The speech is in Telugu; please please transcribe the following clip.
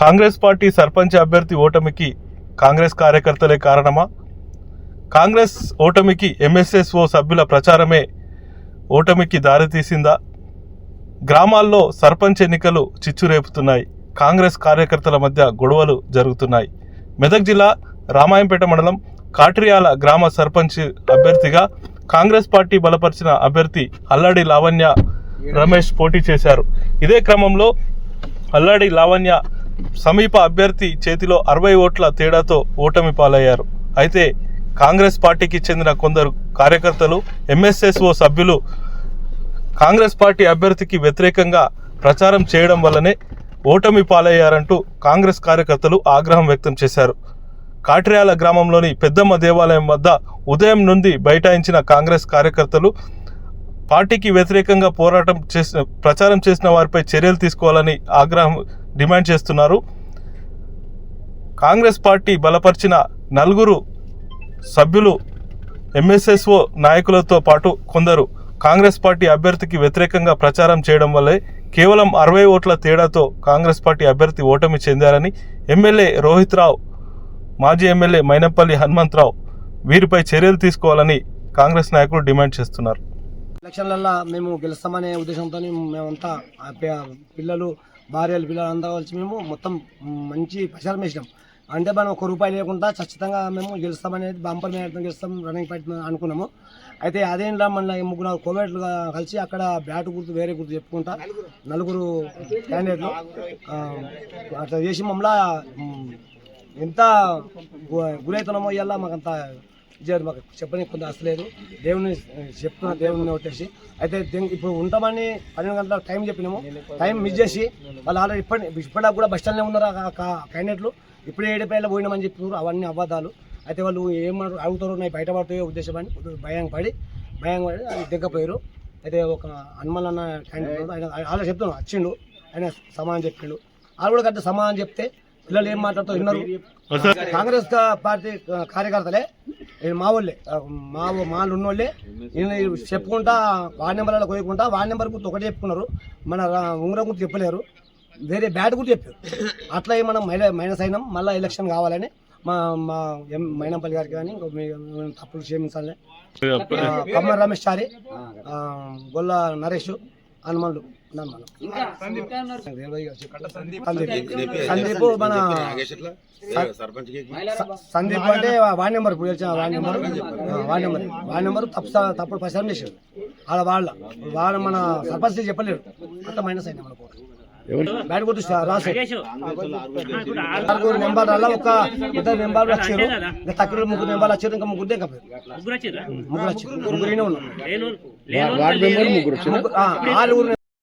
కాంగ్రెస్ పార్టీ సర్పంచ్ అభ్యర్థి ఓటమికి కాంగ్రెస్ కార్యకర్తలే కారణమా? కాంగ్రెస్ ఓటమికి ఎంఎస్ఎస్ఓ సభ్యుల ప్రచారమే ఓటమికి దారితీసిందా? గ్రామాల్లో సర్పంచ్ ఎన్నికలు చిచ్చురేపుతున్నాయి. కాంగ్రెస్ కార్యకర్తల మధ్య గొడవలు జరుగుతున్నాయి. మెదక్ జిల్లా రామాయంపేట మండలం కాట్రియాల గ్రామ సర్పంచ్ అభ్యర్థిగా కాంగ్రెస్ పార్టీ బలపరిచిన అభ్యర్థి అల్లాడి లావణ్య రమేష్ పోటీ చేశారు. ఇదే క్రమంలో అల్లాడి లావణ్య సమీప అభ్యర్థి చేతిలో అరవై ఓట్ల తేడాతో ఓటమి పాలయ్యారు. అయితే కాంగ్రెస్ పార్టీకి చెందిన కొందరు కార్యకర్తలు ఎంఎస్ఎస్ఓ సభ్యులు కాంగ్రెస్ పార్టీ అభ్యర్థికి వ్యతిరేకంగా ప్రచారం చేయడం వల్లనే ఓటమి పాలయ్యారంటూ కాంగ్రెస్ కార్యకర్తలు ఆగ్రహం వ్యక్తం చేశారు. కాట్రియాల గ్రామంలోని పెద్దమ్మ దేవాలయం వద్ద ఉదయం నుండి బైఠాయించిన కాంగ్రెస్ కార్యకర్తలు పార్టీకి వ్యతిరేకంగా పోరాటం చేసిన ప్రచారం చేసిన వారిపై చర్యలు తీసుకోవాలని ఆగ్రహం డిమాండ్ చేస్తున్నారు. కాంగ్రెస్ పార్టీ బలపరిచిన నలుగురు సభ్యులు ఎంఎస్ఎస్ఓ నాయకులతో పాటు కొందరు కాంగ్రెస్ పార్టీ అభ్యర్థికి వ్యతిరేకంగా ప్రచారం చేయడం వల్లే కేవలం అరవై ఓట్ల తేడాతో కాంగ్రెస్ పార్టీ అభ్యర్థి ఓటమి చెందారని ఎమ్మెల్యే రోహిత్ రావు మాజీ ఎమ్మెల్యే మైనపల్లి హనుమంతరావు వీరిపై చర్యలు తీసుకోవాలని కాంగ్రెస్ నాయకులు డిమాండ్ చేస్తున్నారు. ఎలక్షన్లల్లో మేము గెలుస్తామనే ఉద్దేశంతో మేమంతా పిల్లలు భార్యలు పిల్లలు అంతా కలిసి మేము మొత్తం మంచి ప్రచారం వేసినాం అంటే మనం ఒక రూపాయి లేకుండా ఖచ్చితంగా మేము గెలుస్తామనేది బంపర్ మేడం గెలుస్తాం రన్నింగ్ ఫైట్ అనుకున్నాము. అయితే అదేంట్లో మన ముగ్గురు కోవేట్లుగా కలిసి అక్కడ బ్యాట్ గుర్తు వేరే గుర్తు చెప్పుకుంటా. నలుగురు క్యాండిడేట్లు. అట్లా చేసి మమ్మల్ని ఎంత గు- గురవుతున్నామో ఇవాళ మాకంత ఇచ్చారు మాకు చెప్పని కొంత అసలేదు దేవుని చెప్తున్నా దేవుని వచ్చేసి అయితే ఇప్పుడు ఉంటామని పన్నెండు గంటల టైం చెప్పినాము. టైం మిస్ చేసి వాళ్ళు ఆల్రెడీ ఇప్పటి ఇప్పటిదాకా కూడా బస్ స్టాండ్లో ఉన్నారు ఆ క్యాండిడేట్లు? ఇప్పుడే ఏడుపేళ్ళ పోయినామని చెప్తున్నారు అవన్నీ అబద్ధాలు. అయితే వాళ్ళు ఏమన్నారు అడుగుతారు నాకు బయటపడుతాయో ఉద్దేశం అని భయం పడి భయం పడి అది దిగ్గపోయారు అయితే ఒక హనుమల్ అన్న క్యాండిడేట్ ఆయన ఆల్రెడీ చెప్తున్నాను వచ్చిండు ఆయన సమాధానం చెప్పిండు. వాళ్ళు కూడా కరెక్ట్ సమాధానం చెప్తే పిల్లలు ఏం మాట్లాడుతూ విన్నారు. కాంగ్రెస్ పార్టీ కార్యకర్తలే. మా వాళ్ళే మా మాలు ఉన్నోళ్ళే. నేను చెప్పుకుంటా వార్డు నెంబర్లలో కోయకుండా వార్డు నెంబర్ గుర్తు ఒకటి చెప్పుకున్నారు. మన ఉంగరం గుర్తు చెప్పలేరు. వేరే బ్యాట్ గుర్తు చెప్పారు. అట్లా మనం మైల మైనస్ అయినాం. మళ్ళీ ఎలక్షన్ కావాలని మా మా ఎం మైనంపల్లి గారికి కానీ ఇంకో తప్పులు క్షమించాలని. కమ్మ రమేష్ చారి గొల్ల నరేష్ హనుమన్లు సందీప్ సందీప్ మన సందీప్ అంటే వార్డ్ నెంబర్ ఇప్పుడు వచ్చిన నెంబర్. ఆ, వార్డ్ నెంబర్. వార్డ్ నెంబర్ తప్పు తప్పుడు ప్రచారం చేశారు వాళ్ళ వాళ్ళ వాళ్ళ మన సర్పంచ్ చెప్పలేరు అంత మైనస్ అయింది మనకు బ్యాట్ కొట్టు రాసే. ఆరుగురు నెంబర్ల ఒక ఇద్దరు నెంబర్లు వచ్చారు. ఇంకా తక్కువ ముగ్గురు నెంబర్లు వచ్చారు ఇంకా ముగ్గురు ఇంకా ముగ్గురు వచ్చారు? ముగ్గురు ఉన్నాం ఆరుగురు